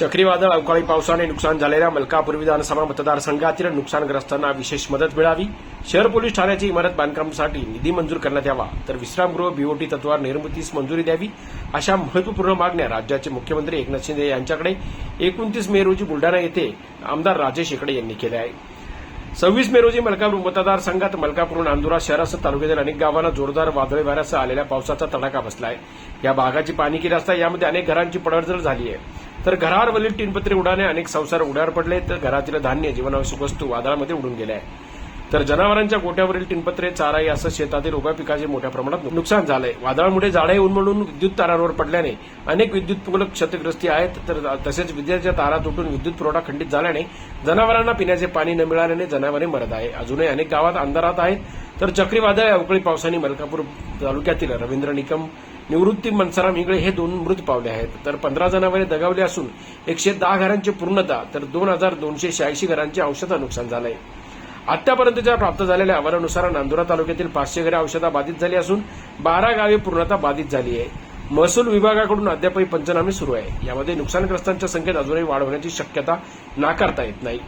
चक्रीवादळ अवकाळी पावसाने नुकसान झालेल्या मलकापूर विधानसभा मतदारसंघातील नुकसानग्रस्तांना विशेष मदत मिळावी. शहर पोलीस ठाण्याची इमारत बांधकामासाठी निधी मंजूर करण्यात यावा. तर विश्रामगृह बीओटी तत्वावर निर्मितीस मंजुरी द्यावी. अशा महत्त्वपूर्ण मागण्या राज्याचे मुख्यमंत्री एकनाथ शिंदे यांच्याकडे. एकोणतीस मे रोजी बुलडाणा येथे आमदार राजेश शेकडे यांनी केले आहे. सव्वीस मे रोजी मलकापूर मतदारसंघात मलकापूर नांदुरा शहरासह तालुक्यातील अनेक गावांना जोरदार वादळी वाऱ्यासह आलेल्या पावसाचा तडाखा बसला आहे. या भागाची पाणी केली असता यामध्ये अनेक घरांची पडझड झाली आहे. तर घरावरील टिनपत्रे उडाने अनेक संसार उड्यावर पडले तर घरातील धान्य जीवनावश्यक वस्तू वादळामध्ये उडून गेल्या आहे. तर जनावरांच्या गोट्यावरील टिनपत्रे चाराई असं शेतातील उभ्या पिकाचे मोठ्या प्रमाणात नुकसान झालंय. वादळामुळे झाडे उन्मळून विद्युत तारांवर पडल्याने अनेक विद्युत पूल क्षतिग्रस्ती आहेत. तर तसेच विजेच्या तारा तुटून विद्युत पुरवठा खंडित झाल्याने जनावरांना पिण्याचे पाणी न मिळाल्याने जनावरे मरत आहे. अजूनही अनेक गावात अंधारात आहेत. तर चक्रीवादळ अवकाळी पावसाने मलकापूर तालुक्यातील रवींद्र निकम निवृत्ती मनसाराम हिंगळे हे दोन मृत पावले आहेत. तर पंधरा जनावरे दगावली असून एकशे दहा घरांची पूर्णता तर दोन हजार दोनशे शहाऐंशी घरांचे औषधं नुकसान झालंय. आतापर्यंतच्या प्राप्त झालेल्या अहवालानुसार नांदुरा तालुक्यातील पाचशे घरे औषधा बाधित झाली असून बारा गावे पूर्णता बाधित झाली आहे. महसूल विभागाकडून अद्यापही पंचनामे सुरू आहे. यामध्ये नुकसानग्रस्तांच्या संख्येत अजूनही वाढ होण्याची शक्यता नाकारता येत नाही.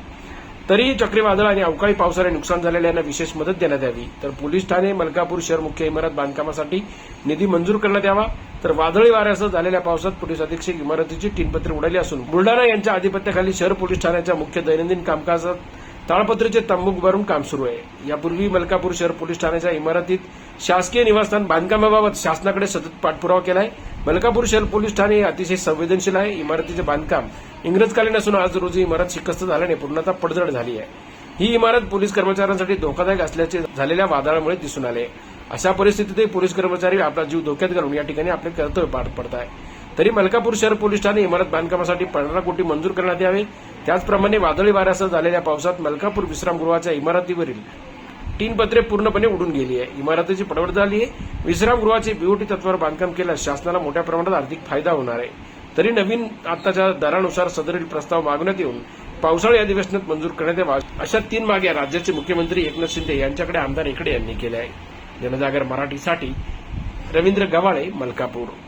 तरीही चक्रीवादळ आणि अवकाळी पावसाने नुकसान झालेल्यांना विशेष मदत देण्यात यावी. तर पोलीस ठाणे मलकापूर शहर मुख्य इमारत बांधकामासाठी निधी मंजूर करण्यात यावा. तर वादळी वाऱ्यासह झालेल्या पावसात पोलीस अधीक्षक इमारतीची टीनपत्रे उडाली असून बुलडाणा यांच्या आधिपत्याखाली शहर पोलीस ठाण्याच्या मुख्य दैनंदिन कामकाजात ताळपत्रीचे तंबू उभारून काम सुरू आहे. यापूर्वी मलकापूर शहर पोलीस ठाण्याच्या इमारतीत शासकीय निवासस्थान बांधकामाबाबत शासनाकडे सतत पाठपुरावा केलाय. मलकापूर शहर पोलीस ठाणे हे अतिशय संवेदनशील आहे. इमारतीचे बांधकाम इंग्रजकालीन असून आज रोजी इमारत शिकस्त झाल्याने पूर्णतः पडझड झाली आहे. ही इमारत पोलीस कर्मचाऱ्यांसाठी धोकादायक असल्याचे झालेल्या वादळामुळे दिसून आले. अशा परिस्थितीतही पोलीस कर्मचारी आपला जीव धोक्यात घालून या ठिकाणी आपले कर्तव्य पार पडत आहे तरी मलकापूर शहर पोलीस ठाणे इमारत बांधकामासाठी पंधरा कोटी मंजूर करण्यात यावे. त्याचप्रमाणे वादळी वाऱ्यासह झालेल्या पावसात मलकापूर विश्रामगृहाच्या इमारतीवरील तीन पत्रे पूर्णपणे उडून गेली आहे. इमारतीची पडवड झाली आहे. विश्रामगृहाचे बीओटी तत्वावर बांधकाम केल्यास शासनाला मोठ्या प्रमाणात आर्थिक फायदा होणार आहे. तरी नवीन आताच्या दरानुसार सदरील प्रस्ताव मागण्यात येऊन पावसाळी अधिवेशनात मंजूर करण्यात यावा अशा तीन मागण्या राज्याचे मुख्यमंत्री एकनाथ शिंदे यांच्याकडे आमदार इकडे यांनी केल्या आहे जनजागर मराठीसाठी रवींद्र गवाळे मलकापूर.